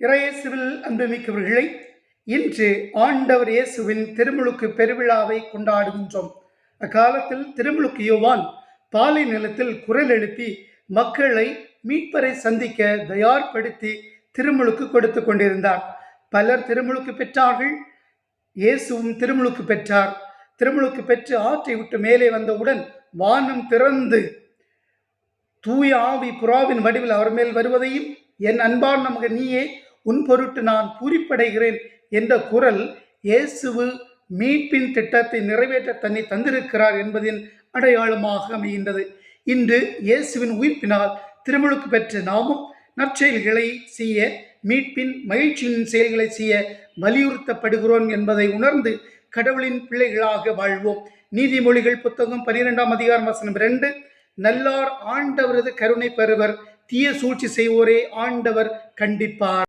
இறையேசுவில் அன்புமிக்கவர்களை இன்று ஆண்டவர் இயேசுவின் திருமுழுக்கு பெருவிழாவை கொண்டாடுகின்றோம். அக்காலத்தில் திருமுழுக்கு யோவான் பாலை நிலத்தில் குரல் எழுப்பி மக்களை மீட்பரை சந்திக்க தயார்படுத்தி திருமுழுக்கு கொடுத்து கொண்டிருந்தார். பலர் திருமுழுக்கு பெற்றார்கள் இயேசுவும் திருமுழுக்கு பெற்றார். திருமுழுக்கு பெற்று ஆற்றை விட்டு மேலே வந்தவுடன் வானம் திறந்து தூய ஆவி புறாவின் வடிவில் அவர் மேல் வருவதையும் என் அன்பான் நமக்கு நீயே உன் பொருட்டு நான் பூரிப்படைகிறேன் என்ற குரல் இயேசுவு மீட்பின் திட்டத்தை நிறைவேற்ற தன்னை தந்திருக்கிறார் என்பதின் அடையாளமாக அமைகின்றது. இன்று இயேசுவின் உயிர்ப்பினால் திருமுழுக்கு பெற்ற நாமும் நற்செயல்களை செய்ய மீட்பின் மகிழ்ச்சியின் செயல்களை செய்ய வலியுறுத்தப்படுகிறோம் என்பதை உணர்ந்து கடவுளின் பிள்ளைகளாக வாழ்வோம். நீதிமொழிகள் புத்தகம் பனிரெண்டாம் அதிகாரம் வசனம் ரெண்டு நல்லார் ஆண்டவரது கருணை பெறுவர் தீய சூழ்ச்சி செய்வோரே ஆண்டவர் கண்டிப்பார்.